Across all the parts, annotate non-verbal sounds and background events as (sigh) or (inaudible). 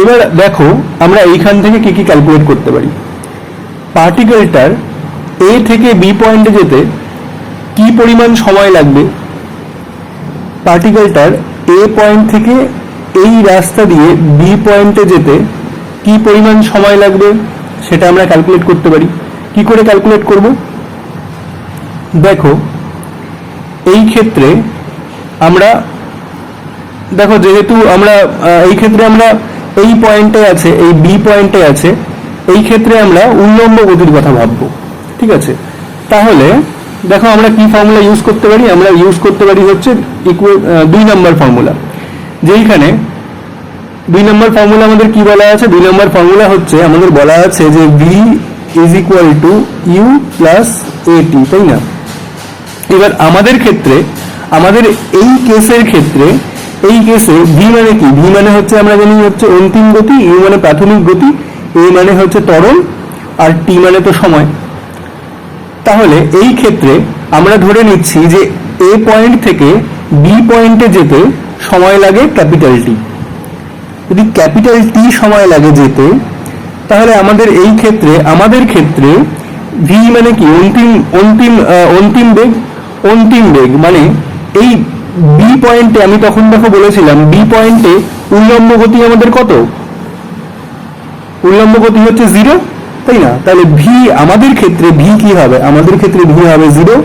এবার দেখো, আমরা এইখান থেকে কি কি ক্যালকুলেট করতে পারি? পার্টিকেলটার এ থেকে বি পয়েন্টে যেতে কি পরিমাণ সময় লাগবে? পার্টিকেলটার এ পয়েন্ট থেকে এই রাস্তা দিয়ে বি পয়েন্টে যেতে কি পরিমাণ সময় লাগবে? সেটা আমরা ক্যালকুলেট করতে পারি। কি করে ক্যালকুলেট করব? দেখো, এই ক্ষেত্রে আমরা, দেখো যেহেতু আমরা এই ক্ষেত্রে আমরা এই পয়েন্টে আছে, এই বি পয়েন্টে আছে, এই ক্ষেত্রে আমরা উল্লম্ব গতির কথা ভাববো, ঠিক আছে? তাহলে দেখো আমরা কি ফর্মুলা ইউজ করতে পারি? আমরা ইউজ করতে পারি হচ্ছে দুই নম্বর ফর্মুলা যেইখানে দুই নম্বর ফর্মুলা আমাদের কি বলা আছে? দুই নম্বর ফর্মুলা হচ্ছে, আমাদের বলা আছে যে V is equal to U plus A এটি তাই না? এবার আমাদের ক্ষেত্রে, আমাদের এই কেসের ক্ষেত্রে এই কেসে ভি মানে কি? ভি মানে হচ্ছে আমরা জানি হচ্ছে অন্তিম গতি ইউ মানে প্রাথমিক গতি এ মানে হচ্ছে তরল, আর টি মানে তো সময়। তাহলে এই ক্ষেত্রে আমরা ধরে নিচ্ছি যে এ পয়েন্ট থেকে বি পয়েন্টে যেতে সময় লাগে ক্যাপিটাল টি যদি ক্যাপিটাল টি সময় লাগে যেতে, তাহলে আমাদের এই ক্ষেত্রে, আমাদের ক্ষেত্রে ভি মানে কি? অন্তিম অন্তিম অন্তিম বেগ অন্তিম বেগ মানে এই বি পয়েন্টে আমি তখন দেখো বলেছিলাম বি পয়েন্টে উল্লম্ব গতি আমাদের কত? উল্লম্ব গতি হচ্ছে জিরো তাই না? তাহলে ভি আমাদের ক্ষেত্রে ভি কি হবে? আমাদের ক্ষেত্রে ভি হবে জিরো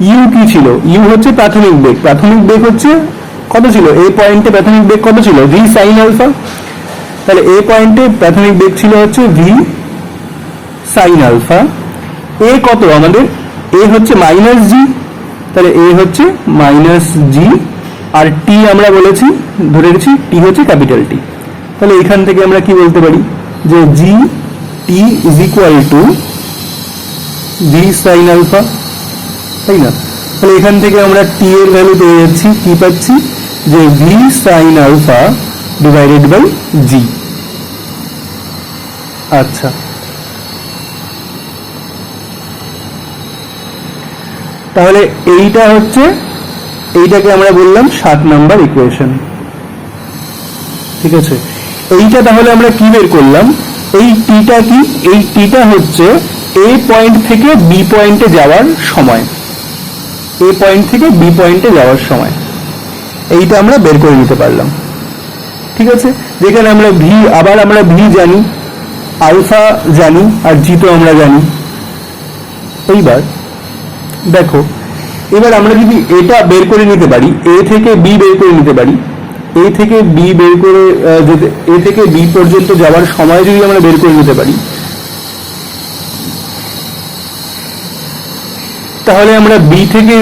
ইউ কি ছিল? ইউ হচ্ছে প্রাথমিক বেগ। প্রাথমিক বেগ হচ্ছে কত ছিল? এই পয়েন্টে প্রাথমিক বেগ কত ছিল? ভি সাইন আলফা তাহলে এ পয়েন্টে প্রাথমিক বেগ ছিল হচ্ছে ভি সাইন আলফা এ কত আমাদের? এ হচ্ছে মাইনাস জি তাহলে এ হচ্ছে মাইনাস জি আর টি আমরা বলেছি, ধরে রেখেছি টি হচ্ছে ক্যাপিটাল টি তাহলে এখান থেকে আমরা কি বলতে পারি? যে G T is equal to V sine alpha তাই না? তাহলে এখান থেকে আমরা টি এর ভ্যালু পেয়ে যাচ্ছি, কি পাচ্ছি? যে V sine alpha divided by G আচ্ছা। তাহলে এইটা হচ্ছে, এইটাকে আমরা বললাম সাত নাম্বার ইকুয়েশন ঠিক আছে? এইটা তাহলে আমরা কি বের করলাম? এই টিটা কি? এই টিটা হচ্ছে এ পয়েন্ট থেকে বি পয়েন্টে যাওয়ার সময়। এ পয়েন্ট থেকে বি পয়েন্টে যাওয়ার সময়। এইটা আমরা বের করে নিতে পারলাম। ঠিক আছে? যেখানে আমরা ভি আবার আমরা ভি জানি, আলফা জানি, আর জি তো আমরা জানি। এইবার দেখো, এবার আমরা যদি এটা বের করে নিতে পারি এ থেকে বি বের করে নিতে পারি এ থেকে বি বের করে যেতে এ থেকে বি পর্যন্ত যাওয়ার সময় যদি আমরা বের করে নিতে পারি, তাহলে আমরা বি থেকে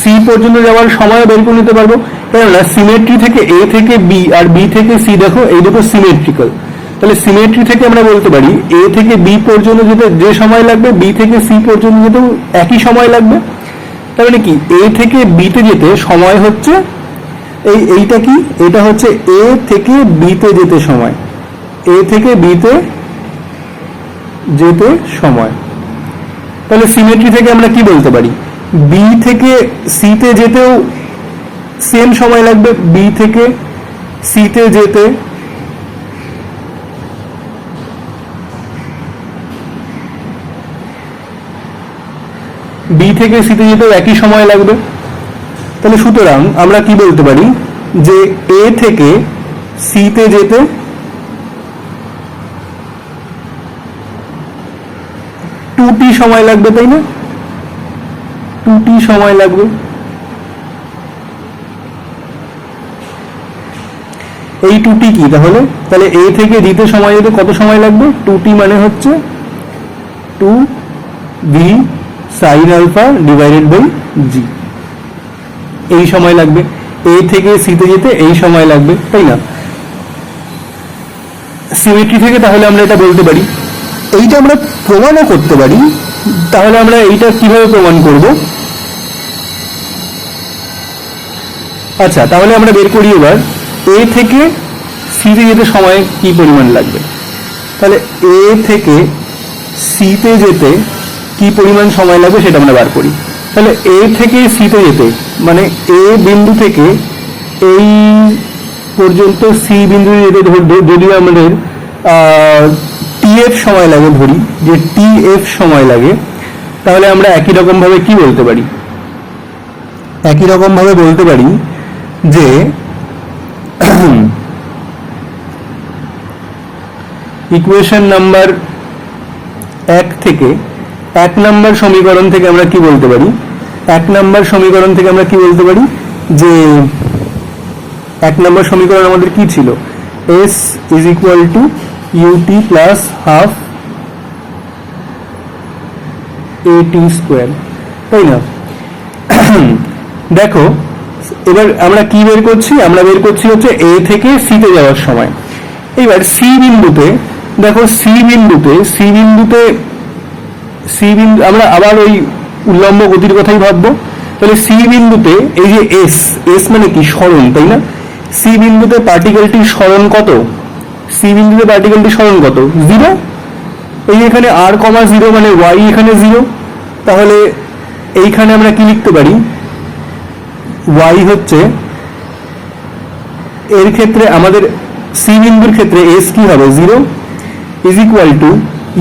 সি পর্যন্ত যাওয়ার সময় বের করে নিতে পারব। কেননা সিমেট্রি থেকে এ থেকে বি আর বি থেকে সি দেখো, এই দুটো সিমেট্রিক্যাল তাহলে সিমেট্রি থেকে আমরা বলতে পারি এ থেকে বি পর্যন্ত যেতে যে সময় লাগবে বি থেকে সি পর্যন্ত যেতেও একই সময় লাগবে। তার মানে কি? এ থেকে বিতে যেতে সময় হচ্ছে এই, এইটা কি? এটা হচ্ছে এ থেকে বিতে যেতে সময়। এ থেকে বিতে যেতে সময়। তাহলে সিমেট্রি থেকে আমরা কি বলতে পারি? বি থেকে সিতে যেতেও সেম সময় লাগবে বি থেকে সিতে যেতে বি থেকে সিতে যেতেও একই সময় লাগবে। তাহলে সুতরাং আমরা কি বলতে পারি? যে এ থেকে সিতে যেতে টু টি সময় লাগবে, তাই না? টু টি সময় লাগবে। এই টু টি কি তাহলে? তাহলে এ থেকে দিতে সময় যেতে কত সময় লাগবে? টু টি মানে হচ্ছে two V sine alpha divided by G এই সময় লাগবে। এ থেকে সিতে যেতে এই সময় লাগবে, তাই না? সিমেট্রি থেকে তাহলে আমরা এটা বলতে পারি। এইটা আমরা প্রমাণও করতে পারি। তাহলে আমরা এইটা কীভাবে প্রমাণ করব? আচ্ছা তাহলে আমরা বের করি এবার। এ থেকে সিতে যেতে সময় কি পরিমাণ লাগবে? তাহলে এ থেকে সিতে যেতে কি পরিমাণ সময় লাগবে সেটা আমরা বার করি। তাহলে এ থেকে সিতে যেতে মানে এ বিন্দু থেকে এই পর্যন্ত সি বিন্দু যেতে ধর- যদি আমাদের টি এফ সময় লাগে ধরি, যে টি এফ সময় লাগে, তাহলে আমরা একই রকমভাবে কি বলতে পারি? একই রকমভাবে বলতে পারি যে (clears throat) ইকুয়েশন নাম্বার এক থেকে এক নাম্বার সমীকরণ থেকে আমরা কি বলতে পারি? এক নাম্বার সমীকরণ থেকে আমরা কি বলতে পারি? যে এক নম্বর সমীকরণ আমাদের কি ছিল? S is equal to UT plus half A T square তাই না? দেখো, এবার আমরা কি বের করছি? আমরা বের করছি হচ্ছে এ থেকে সিতে যাওয়ার সময়। এবার সি বিন্দুতে, দেখো সি বিন্দুতে সি বিন্দুতে সি বিন্দু, আমরা আবার ওই উল্লম্ব গতির কথাই ভাববো। তাহলে সি বিন্দুতে এই যে এস এস মানে কি? সরণ, তাই না? সি বিন্দুতে পার্টিকেলটির সরণ কত? সি বিন্দুতে পার্টিকেলটির সরণ কত? জিরো। এই এখানে আর কমা জিরো মানে ওয়াই এখানে জিরো। তাহলে এইখানে আমরা কি লিখতে পারি? ওয়াই হচ্ছে এর ক্ষেত্রে আমাদের সি বিন্দুর ক্ষেত্রে এস কি হবে? Zero. Is equal to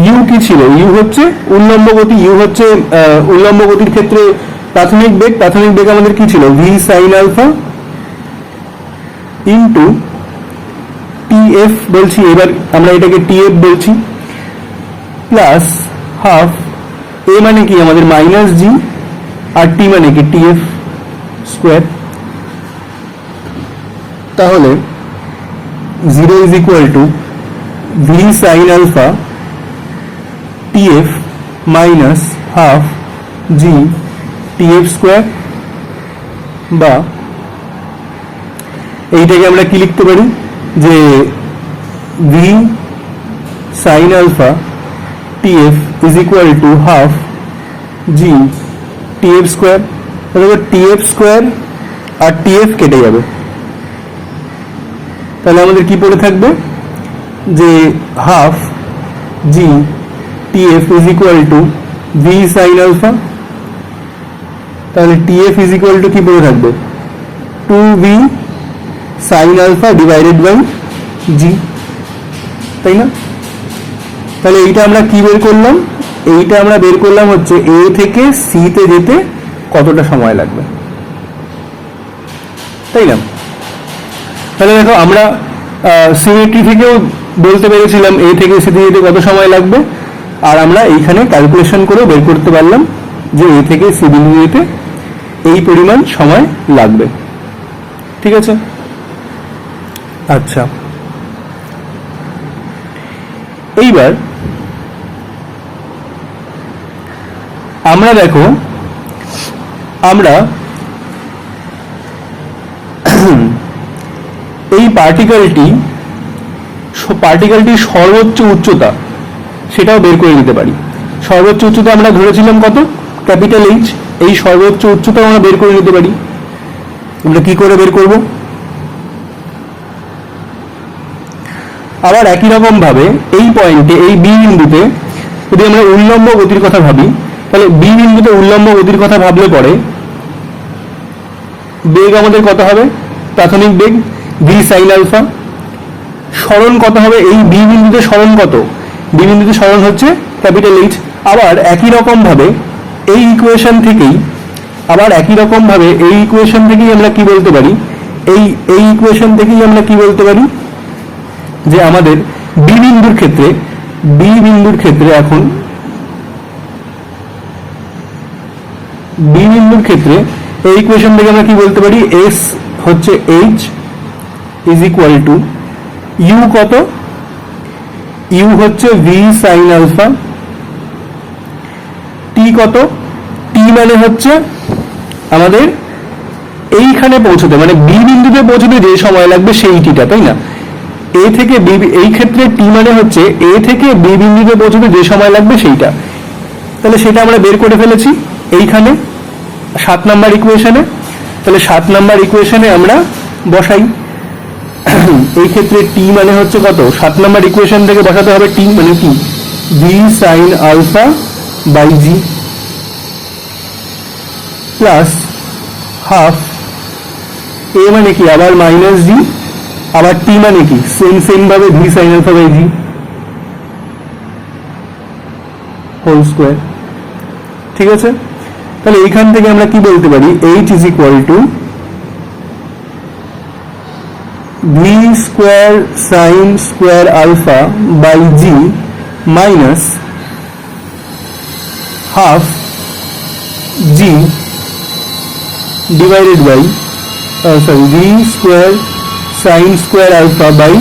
U কি ছিল? ইউ হচ্ছে উল্লম্ব গতি ইউ হচ্ছে উল্লম্ব গতির ক্ষেত্রে প্রাথমিক বেগ। প্রাথমিক বেগ আমাদের কি ছিল? V sine alpha into TF বলছি। এবার আমরা এটাকে টিএফ বলছি। প্লাস হাফ এ মানে কি? আমাদের মাইনাস জি আর টি মানে কি? টিএফ স্কোয়ার তাহলে zero is equal to V sine alpha TF minus half G TF square বা এইটাকে আমরা কি লিখতে পারি? যে V sine alpha TF is equal to half G TF square তাহলে টিএফ স্কোয়ার আর টিএফ কেটে যাবে। তাহলে আমাদের কি পড়ে থাকবে? যে half G TF is equal to V sine alpha তাহলে টিএফ ইজ ইকুয়াল টু কি পড়ে থাকবে two V sine alpha divided by G তাই না? তাহলে এইটা আমরা কি বের করলাম? এইটা আমরা বের করলাম হচ্ছে এ থেকে সিতে যেতে কতটা সময় লাগবে? তাই না? তাহলে দেখো আমরা সিমেট্রি থেকেও বলতে পেরেছিলাম এ থেকে সিতে যেতে কত সময় লাগবে? আর আমরা এইখানে ক্যালকুলেশন করে বের করতে পারলাম যে এ থেকে সি বিন্দু যেতে এই পরিমাণ সময় লাগবে। ঠিক আছে? আচ্ছা। এইবার আমরা দেখো, আমরা এই পার্টিকেলটি পার্টিকেলটির সর্বোচ্চ উচ্চতা সেটাও বের করে নিতে পারি। সর্বোচ্চ উচ্চতা আমরা ধরেছিলাম কত? ক্যাপিটাল এইচ এই সর্বোচ্চ উচ্চতা আমরা বের করে নিতে পারি। আমরা কি করে বের করব? আবার একই রকম ভাবে এই পয়েন্টে এই বি বিন্দুতে যদি আমরা উল্লম্ব গতির কথা ভাবি, তাহলে বি বিন্দুতে উল্লম্ব গতির কথা ভাবলে পরে বেগ আমাদের কত হবে? প্রাথমিক বেগ ভি সাইন আলফা সরণ কত হবে? এই বি বিন্দুতে সরণ কত? বি বিন্দুতে সরণ হচ্ছে ক্যাপিটাল এইচ আবার একই রকম ভাবে এই ইকুয়েশন থেকেই, আবার একই রকম ভাবে এই ইকুয়েশন থেকেই আমরা কি বলতে পারি? এই এই ইকুয়েশন থেকেই আমরা কি বলতে পারি? যে আমাদের বি বিন্দুর ক্ষেত্রে বি বিন্দুর ক্ষেত্রে এখন বি বিন্দুর ক্ষেত্রে এই ইকুয়েশন থেকে আমরা কি বলতে পারি? এস হচ্ছে H is equal to U কত? ইউ হচ্ছে ভি সাইন আলফা টি কত? টি মানে হচ্ছে আমাদের এইখানে পৌঁছতে মানে বি বিন্দুতে পৌঁছতে যে সময় লাগবে সেই টিটা তাই না? এ থেকে বি, এই ক্ষেত্রে টি মানে হচ্ছে এ থেকে বি বিন্দুতে পৌঁছতে যে সময় লাগবে সেইটা তাহলে সেটা আমরা বের করে ফেলেছি এইখানে, সাত নাম্বার ইকুয়েশনে তাহলে সাত নাম্বার ইকুয়েশনে আমরা বসাই। (coughs) এই ক্ষেত্রে টি মানে হচ্ছে কত? সাত নাম্বার ইকুয়েশন থেকে বসাতে হবে টি মানে কি? V sine alpha by G plus half A মানে কি? আবার মাইনাস জি আবার টি মানে কি? সেম সেম ভাবে V sine alpha by G whole square ঠিক আছে? তাহলে এখান থেকে আমরা কি বলতে পারি? H is equal to V square sine square alpha by G minus half G divided by sorry V square sine square alpha by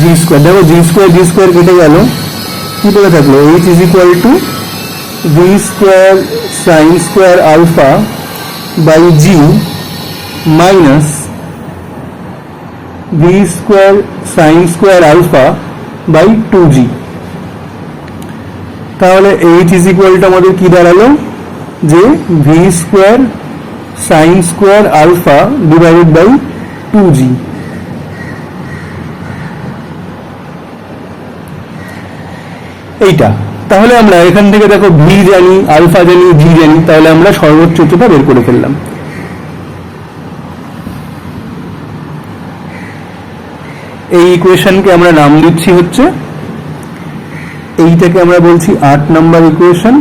G square দেখো জি স্কোয়ার জি স্কোয়ার কেটে গেল। কি বলে থাকল? H is equal to V square sine square alpha by G minus square sine square alpha by two G তাহলে H is equal to আমাদের কি দাঁড়াল? যে square sine square alpha divided by two G এইটা। তাহলে আমরা এখান থেকে দেখো ভি জানি আলফা জানি জি জানি, তাহলে আমরা সর্বোচ্চ উচ্চতা বের করে ফেললাম। এই ইকুয়েশনকে আমরা নাম দিচ্ছি হচ্ছে, এইটাকে আমরা বলছি আট নাম্বার ইকুয়েশন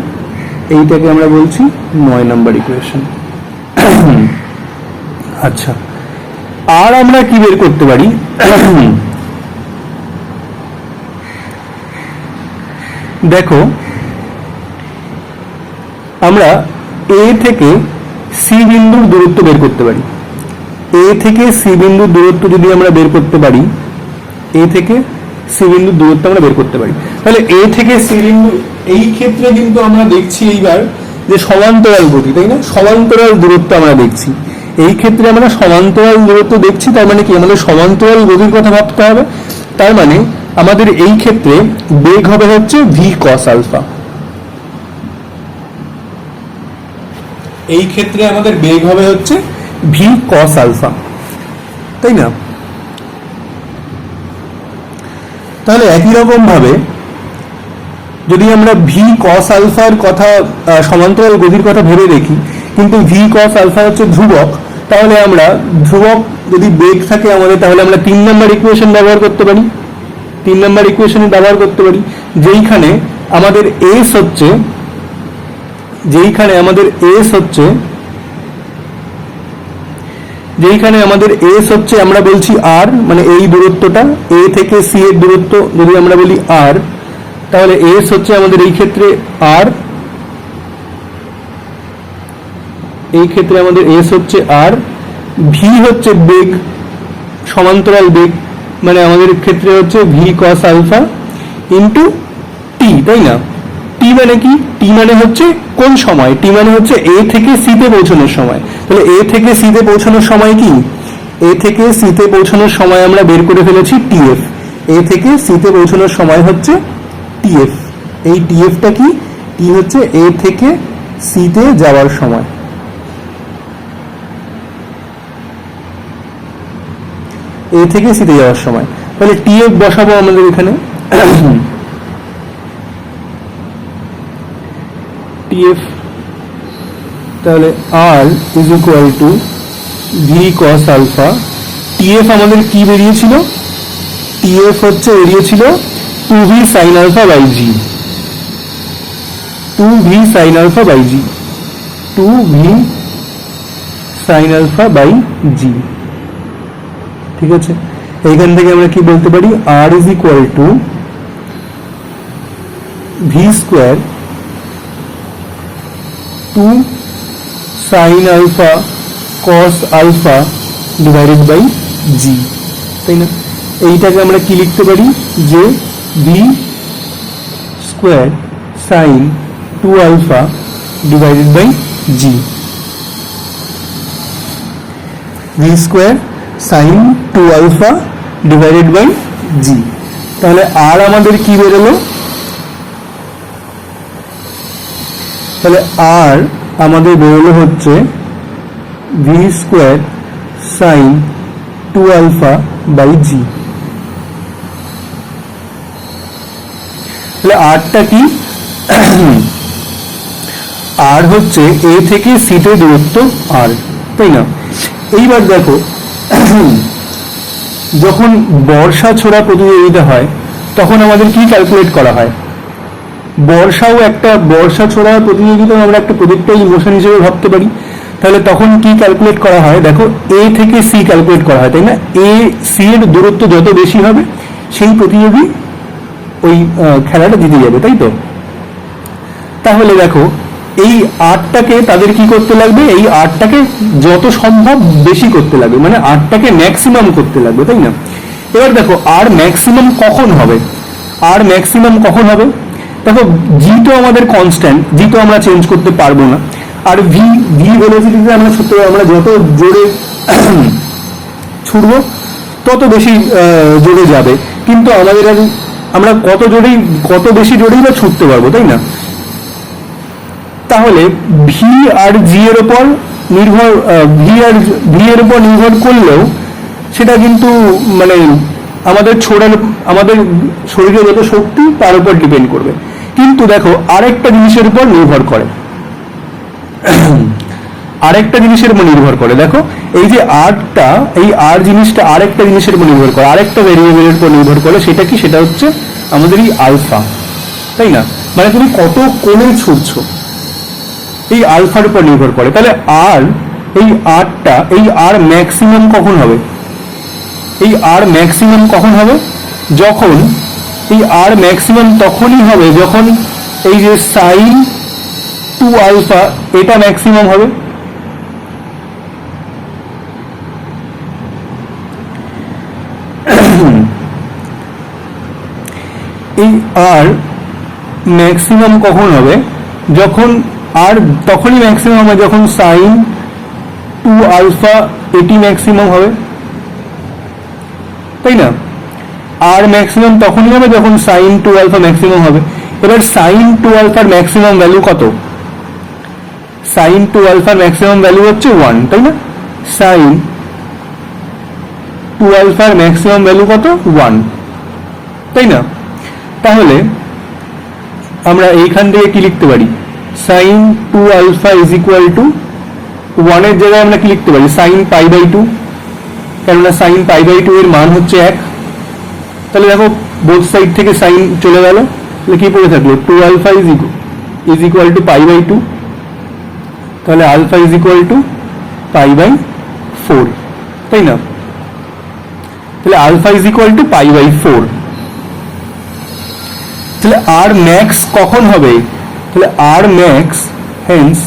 এইটাকে আমরা বলছি নয় নাম্বার ইকুয়েশন আচ্ছা আর আমরা কি বের করতে পারি? দেখো, আমরা এ থেকে সি বিন্দুর দূরত্ব বের করতে পারি। এ থেকে সি বিন্দুর দূরত্ব যদি আমরা বের করতে পারি এ থেকে সি বিন্দুর দূরত্ব আমরা বের করতে পারি। তাহলে এ থেকে সি বিন্দু, এই ক্ষেত্রে কিন্তু আমরা দেখছি এইবার যে সমান্তরাল গতি, তাই না? সমান্তরাল দূরত্ব আমরা দেখছি। এই ক্ষেত্রে আমরা সমান্তরাল দূরত্ব দেখছি, তার মানে কি? আমাদের সমান্তরাল গতির কথা ভাবতে হবে। তার মানে আমাদের এই ক্ষেত্রে বেগ হবে হচ্ছে ভি কস আলফা এই ক্ষেত্রে আমাদের বেগ হবে হচ্ছে ভি কস আলফা তাই না? তাহলে একই রকম ভাবে যদি আমরা ভি কস আলফার কথা সমান্তরাল গতির কথা ভেবে দেখি, কিন্তু ভি কস আলফা হচ্ছে ধ্রুবক, তাহলে আমরা ধ্রুবক যদি বেগ থাকে আমাদের, তাহলে আমরা তিন নম্বর ইকুয়েশন ব্যবহার করতে পারি। তিন নম্বর ইকুয়েশন ব্যবহার করতে পারি, যেইখানে আমাদের এস হচ্ছে, যেইখানে আমাদের এস হচ্ছে যেইখানে আমাদের এস হচ্ছে আমরা বলছি আর মানে এই দূরত্বটা এ থেকে সি এর দূরত্ব যদি আমরা বলি আর তাহলে এস হচ্ছে আমাদের এই ক্ষেত্রে আর এই ক্ষেত্রে আমাদের এস হচ্ছে আর ভি হচ্ছে বেগ, সমান্তরাল বেগ মানে আমাদের ক্ষেত্রে হচ্ছে V cos alpha into T তাই না? টি মানে কি? টি মানে হচ্ছে কোন সময়? টি মানে হচ্ছে এ থেকে সিতে পৌঁছানোর সময়। তাহলে এ থেকে সিতে পৌঁছানোর সময় কি? এ থেকে সিতে পৌঁছানোর সময় আমরা বের করে ফেলেছি টিএফ এ থেকে সিতে পৌঁছানোর সময় হচ্ছে টিএফ এই টিএফটা কি? টি হচ্ছে এ থেকে সিতে যাওয়ার সময়। এ থেকে সিতে যাওয়ার সময়। তাহলে টিএফ বসাবো আমাদের এখানে। টিএফ তাহলে R is equal to V cos alpha TF আমাদের কি বেরিয়েছিল? টিএফ হচ্ছে বেরিয়েছিল two V sine alpha by G two V sine alpha by G two V sine alpha by G ঠিক আছে? এইখান থেকে আমরা কি বলতে পারি? R is equal to V square two sine alpha cos alpha divided by G তাই না? এইটাকে আমরা কি লিখতে পারি? যে V square sine two alpha divided by G V square sine two alpha divided by G তাহলে আর আমাদের কি বেরোলো? তাহলে আর আমাদের বেরোলো হচ্ছে V square sine two alpha by G তাহলে আরটা কি? (coughs) আর হচ্ছে এ থেকে সিতে দূরত্ব আর তাই না? এইবার দেখো, (coughs) যখন বর্ষা ছোড়া প্রতিযোগিতা হয়, তখন আমাদের কি ক্যালকুলেট করা হয়? বর্ষাও একটা, বর্ষা ছোড়া প্রতিযোগিতাও আমরা একটা প্রজেক্টাইল ইমোশন হিসেবে ভাবতে পারি। তাহলে তখন কি ক্যালকুলেট করা হয়? দেখো এ থেকে সি ক্যালকুলেট করা হয়, তাই না? এ সি এর দূরত্ব যত বেশি হবে, সেই প্রতিযোগী ওই খেলাটা জিতে যাবে, তাই তো? তাহলে দেখো, এই আটটাকে তাদের কি করতে লাগবে? এই আটটাকে যত সম্ভব বেশি করতে লাগবে মানে আটটাকে ম্যাক্সিমাম করতে লাগবে, তাই না? এবার দেখো, আর ম্যাক্সিমাম কখন হবে? আর ম্যাক্সিমাম কখন হবে? দেখো জি তো আমাদের কনস্ট্যান্ট জি তো আমরা চেঞ্জ করতে পারব না। আর ভি ভি ভেলোসিটিতে আমরা ছুটতে আমরা যত জোরে (clears throat) ছুটবো তত বেশি জোরে যাবে। কিন্তু আমাদের আমরা কত জোরেই, কত বেশি জোরেই বা ছুটতে পারব, তাই না? তাহলে ভি আর জি এর উপর নির্ভর ভি আর ভি এর উপর নির্ভর করলেও সেটা কিন্তু মানে আমাদের ছোড়ার আমাদের শরীরে যত শক্তি তার উপর ডিপেন্ড করবে। কিন্তু দেখো, আরেকটা জিনিসের উপর নির্ভর করে। (clears throat) আরেকটা জিনিসের উপর নির্ভর করে। দেখো, এই যে আরটা, এই আর জিনিসটা আরেকটা জিনিসের উপর নির্ভর করে। আরেকটা ভেরিয়েবলের উপর নির্ভর করে, সেটা কি? সেটা হচ্ছে আমাদের এই আলফা। তাই না? মানে তুমি কত কোণে ছুটছো এই আলফার উপর নির্ভর করে। তাহলে আর, এই আরটা, এই আর ম্যাক্সিমাম কখন হবে? এই আর ম্যাক্সিমাম কখন হবে? যখন এই আর ম্যাক্সিমাম তখনই হবে যখন এই যে সাইন টু আলফা এটা ম্যাক্সিমাম হবে। এই আর ম্যাক্সিমাম কখন হবে? যখন আর তখনই ম্যাক্সিমাম হবে, যখন সাইন টু আলফা এটি ম্যাক্সিমাম হবে। তাই না। আর ম্যাক্সিমাম তখনই হবে যখন সাইন টু আলফা ম্যাক্সিমাম হবে। এবার সাইন টু আলফার ম্যাক্সিমাম ভ্যালু কত? সাইন টু আলফার ম্যাক্সিমাম ভ্যালু হচ্ছে ওয়ান তাই না? সাইন টু আলফার ম্যাক্সিমাম ভ্যালু কত? ওয়ান তাই না? তাহলে আমরা এইখান থেকে কি লিখতে পারি? Sine two alpha is equal to ওয়ানের জায়গায় আমরা কি লিখতে পারি? সাইন পাই বাই টু কেননা সাইন পাই বাই টু এর মান হচ্ছে এক। তাহলে দেখো বোথ সাইড থেকে সাইন চলে গেল। তাহলে কি পড়ে থাকল? Two alpha is is equal to pi by two তাহলে alpha is equal to pi by four তাই না? তাহলে alpha is equal to pi by four তাহলে আর ম্যাক্স কখন হবে? তাহলে R max hence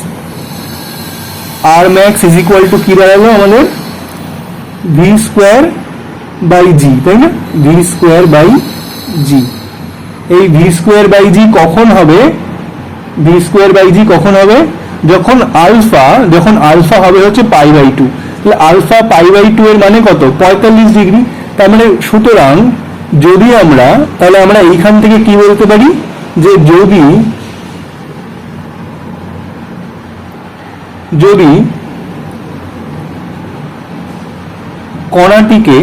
R max is equal to কি দাঁড়াল আমাদের? ভি স্কোয়ার বাই জি তাই না? ভি স্কোয়ার বাই জি এই ভি স্কোয়ার বাই জি কখন হবে? ভি স্কোয়ার বাই জি কখন হবে? যখন আলফা যখন আলফা হবে হচ্ছে পাই বাই টু। তাহলে আলফা পাই বাই টু এর মানে কত? পঁয়তাল্লিশ ডিগ্রি। তার মানে সুতরাং যদি আমরা, তাহলে আমরা এইখান থেকে কি বলতে পারি? যে যদি যদি কণাটিকে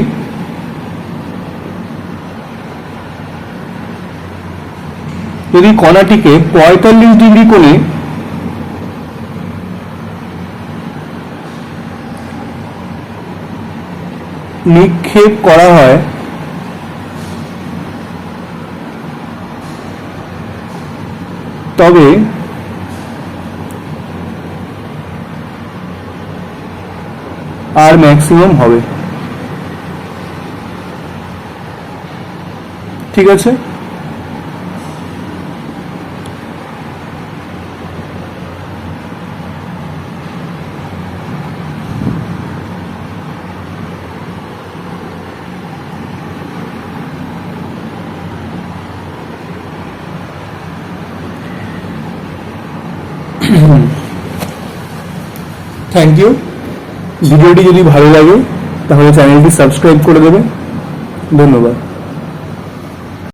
যদি কণাটিকে পঁয়তাল্লিশ ডিগ্রি কোণে নিক্ষেপ করা হয় তবে আর ম্যাক্সিমাম হবে। ঠিক আছে? থ্যাংক ইউ ভিডিওটি যদি ভালো লাগে তাহলে চ্যানেলটি সাবস্ক্রাইব করে দেবে ধন্যবাদ।